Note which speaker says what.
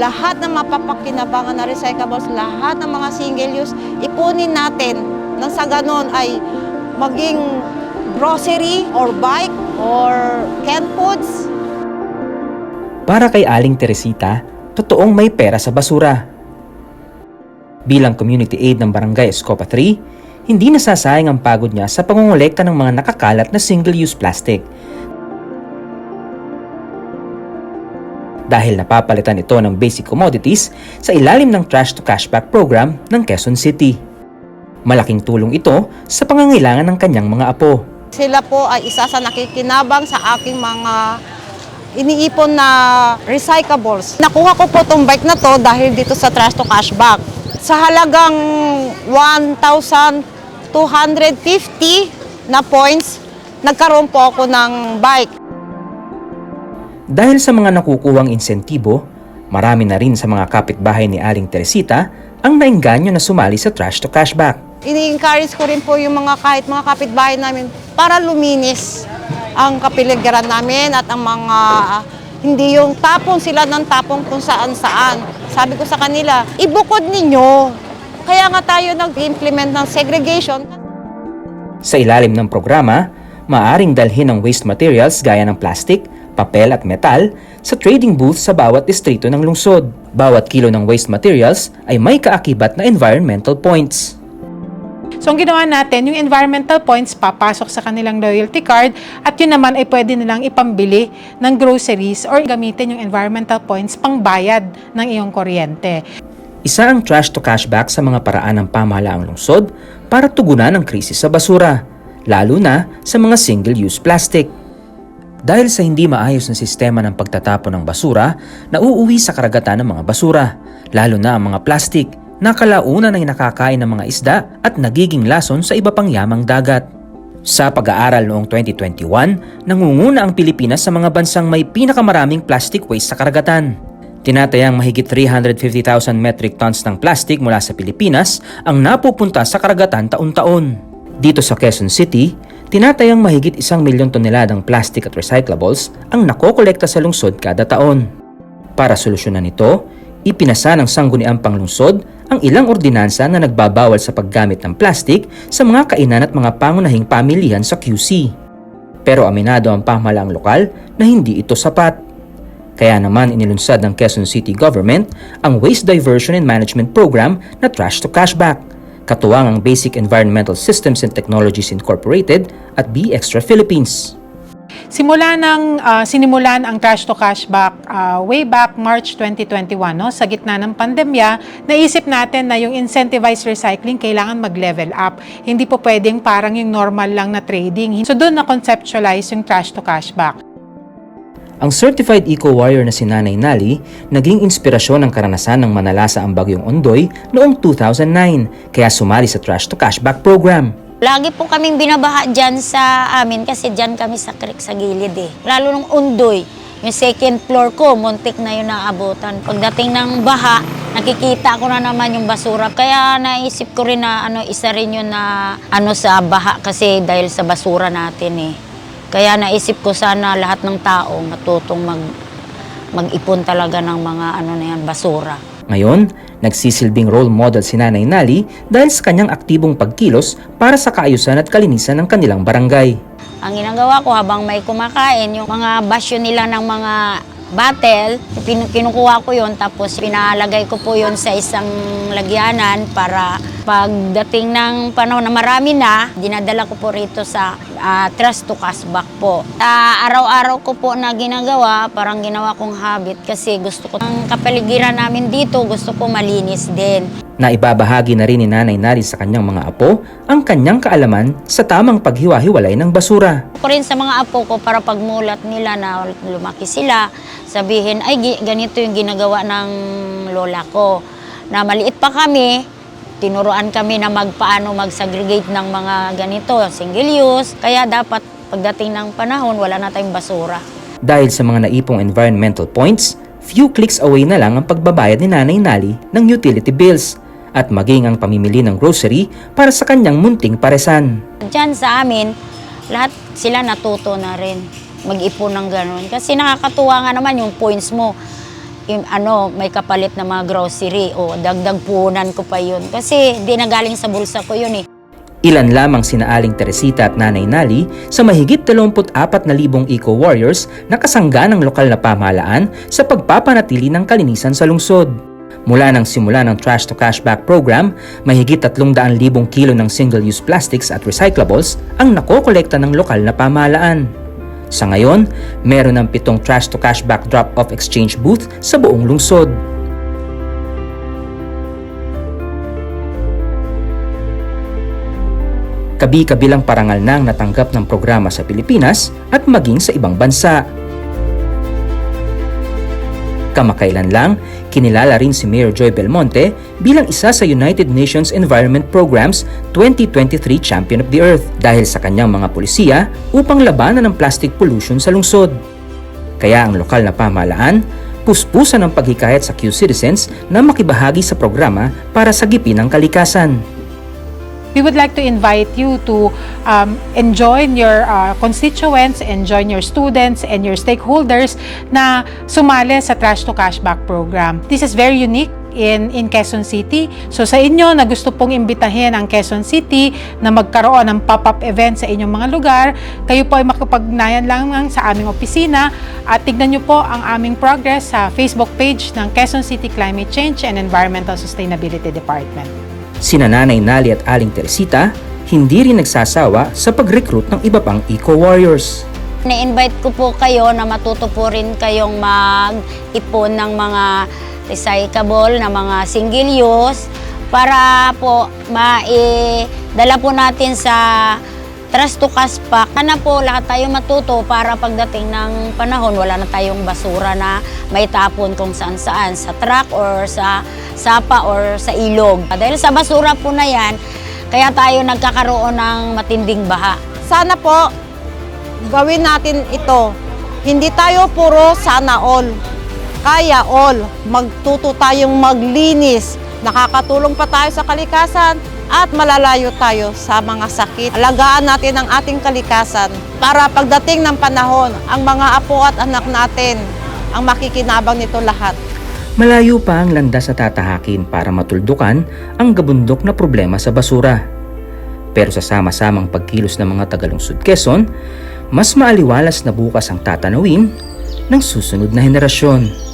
Speaker 1: lahat ng mapapakinabangan na recyclables, lahat ng mga single use, ipunin natin nang sa ganon ay maging grocery or bike or canned foods.
Speaker 2: Para kay Aling Teresita, totoong may pera sa basura. Bilang community aid ng Barangay Escopa 3, hindi nasasayang ang pagod niya sa pangongolekta ng mga nakakalat na single-use plastic. Dahil napapalitan ito ng basic commodities sa ilalim ng Trash to Cashback program ng Quezon City. Malaking tulong ito sa pangangailangan ng kanyang mga apo.
Speaker 1: Sila po ay isa sa nakikinabang sa aking mga iniipon na recyclables. Nakuha ko po itong bike na to dahil dito sa Trash to Cashback. Sa halagang 1,250 na points, nagkaroon po ako ng bike.
Speaker 2: Dahil sa mga nakukuwang insentibo, marami na rin sa mga kapitbahay ni Aling Teresita ang nainganyo na sumali sa Trash to Cashback.
Speaker 1: Ini-encourage ko rin po yung mga kahit mga kapitbahay namin para luminis ang kapiligiran namin at ang mga hindi yung tapon sila ng tapon kung saan saan. Sabi ko sa kanila, ibukod ninyo. Kaya nga tayo nag-implement ng segregation.
Speaker 2: Sa ilalim ng programa, maaring dalhin ang waste materials gaya ng plastic, papel at metal sa trading booth sa bawat distrito ng lungsod. Bawat kilo ng waste materials ay may kaakibat na environmental points.
Speaker 3: So, ang ginawa natin, yung environmental points papasok sa kanilang loyalty card at yun naman ay pwede nilang ipambili ng groceries or gamitin yung environmental points pang bayad ng iyong kuryente.
Speaker 2: Isa ang trash to cashback sa mga paraan ng pamahalaang lungsod para tugunan ang krisis sa basura, lalo na sa mga single-use plastic. Dahil sa hindi maayos na sistema ng pagtatapon ng basura, nauuwi sa karagatan ng mga basura, lalo na ang mga plastic na kalaunan ay nakakain ng mga isda at nagiging lason sa iba pang yamang dagat. Sa pag-aaral noong 2021, nangunguna ang Pilipinas sa mga bansang may pinakamaraming plastic waste sa karagatan. Tinatayang mahigit 350,000 metric tons ng plastic mula sa Pilipinas ang napupunta sa karagatan taon-taon. Dito sa Quezon City, tinatayang mahigit isang milyon toneladang plastic at recyclables ang nakokolekta sa lungsod kada taon. Para solusyonan ito, ipinasa ng Sangguniang Panglungsod ang ilang ordinansa na nagbabawal sa paggamit ng plastic sa mga kainan at mga pangunahing pamilihan sa QC. Pero aminado ang pamahalaang lokal na hindi ito sapat. Kaya naman inilunsad ng Quezon City Government ang Waste Diversion and Management Program na Trash to Cashback, katuwang ang Basic Environmental Systems and Technologies Incorporated at B Extra Philippines.
Speaker 3: Simula ng ah, sinimulan ang Trash to Cashback ah, way back March 2021 no sa gitna ng pandemya, naisip natin na yung incentivized recycling kailangan mag-level up. Hindi po pwedeng parang yung normal lang na trading. So doon na conceptualize yung Trash to Cashback.
Speaker 2: Ang certified eco-warrior na si Nanay Nali naging inspirasyon ng karanasan ng manalasa ang bagyong Ondoy noong 2009 kaya sumali sa Trash to Cashback program.
Speaker 4: Lagi po kaming binabaha dyan sa amin kasi dyan kami sa creek sa gilid eh. Lalo nung undoy, yung second floor ko, muntik na yun naabutan. Pagdating ng baha, nakikita ko na naman yung basura. Kaya naisip ko rin na ano, isa rin yun na ano sa baha kasi dahil sa basura natin eh. Kaya naisip ko sana lahat ng tao matutong mag, mag-ipon talaga ng mga ano na yan, basura.
Speaker 2: Ngayon, nagsisilbing role model si Nanay Nali dahil sa kanyang aktibong pagkilos para sa kaayusan at kalinisan ng kanilang barangay.
Speaker 4: Ang ginagawa ko habang may kumakain, yung mga basyo nila ng mga battle, pin- kinukuha ko yon tapos pinalagay ko po yon sa isang lagyanan para pagdating ng panahon na marami na, dinadala ko po rito sa ah, trust to cashback po. Ah, araw-araw ko po na ginagawa, parang ginawa kong habit kasi gusto ko ang kapaligiran namin dito, gusto ko malinis din.
Speaker 2: Na ibabahagi na rin ni Nanay Nali sa kanyang mga apo ang kanyang kaalaman sa tamang paghiwa-hiwalay ng basura.
Speaker 4: ko rin sa mga apo ko para pagmulat nila na lumaki sila, sabihin, ay ganito yung ginagawa ng lola ko. Na maliit pa kami, tinuruan kami na magpaano mag-segregate ng mga ganito, single use. Kaya dapat pagdating ng panahon, wala na tayong basura.
Speaker 2: Dahil sa mga naipong environmental points, few clicks away na lang ang pagbabayad ni Nanay Nali ng utility bills at maging ang pamimili ng grocery para sa kanyang munting paresan.
Speaker 4: Diyan sa amin, lahat sila natuto na rin mag-ipon ng ganun. Kasi nakakatuwa nga naman yung points mo. Ano, may kapalit na mga grocery o dagdag punan ko pa yun. Kasi di na galing sa bulsa ko yun eh.
Speaker 2: Ilan lamang sina Aling Teresita at Nanay Nali sa mahigit 24,000 eco-warriors na kasangga ng lokal na pamahalaan sa pagpapanatili ng kalinisan sa lungsod. Mula ng simula ng Trash to Cashback program, mahigit 300,000 kilo ng single-use plastics at recyclables ang nakokolekta ng lokal na pamahalaan. Sa ngayon, meron ng pitong Trash to Cashback drop-off exchange booth sa buong lungsod. Kabi-kabilang parangal na ang natanggap ng programa sa Pilipinas at maging sa ibang bansa. Kamakailan lang, kinilala rin si Mayor Joy Belmonte bilang isa sa United Nations Environment Program's 2023 Champion of the Earth dahil sa kanyang mga pulisiya upang labanan ng plastic pollution sa lungsod. Kaya ang lokal na pamahalaan, puspusan ng paghikayat sa Q-citizens na makibahagi sa programa para sagipin ang kalikasan.
Speaker 3: We would like to invite you to um, enjoin your uh, constituents, enjoin your students, and your stakeholders na sumali sa Trash to Cashback program. This is very unique in in Quezon City. So sa inyo na gusto pong imbitahin ang Quezon City na magkaroon ng pop-up event sa inyong mga lugar, kayo po ay makipagnayan lamang sa aming opisina at tignan nyo po ang aming progress sa Facebook page ng Quezon City Climate Change and Environmental Sustainability Department.
Speaker 2: Sina Nanay Nali at Aling Teresita hindi rin nagsasawa sa pag-recruit ng iba pang eco-warriors.
Speaker 4: Ni-invite ko po kayo na matuto po rin kayong mag-ipon ng mga recyclable na mga single use para po maidala po natin sa Trust to Kaspak. Sana po lahat tayo matuto para pagdating ng panahon, wala na tayong basura na may tapon kung saan saan, sa truck or sa sapa or sa ilog. Dahil sa basura po na yan, kaya tayo nagkakaroon ng matinding baha.
Speaker 1: Sana po, gawin natin ito. Hindi tayo puro sana all. Kaya all. Magtuto tayong maglinis. Nakakatulong pa tayo sa kalikasan at malalayo tayo sa mga sakit. Alagaan natin ang ating kalikasan para pagdating ng panahon, ang mga apo at anak natin ang makikinabang nito lahat.
Speaker 2: Malayo pa ang landas sa tatahakin para matuldukan ang gabundok na problema sa basura. Pero sa sama-samang pagkilos ng mga tagalungsod Quezon, mas maaliwalas na bukas ang tatanawin ng susunod na henerasyon.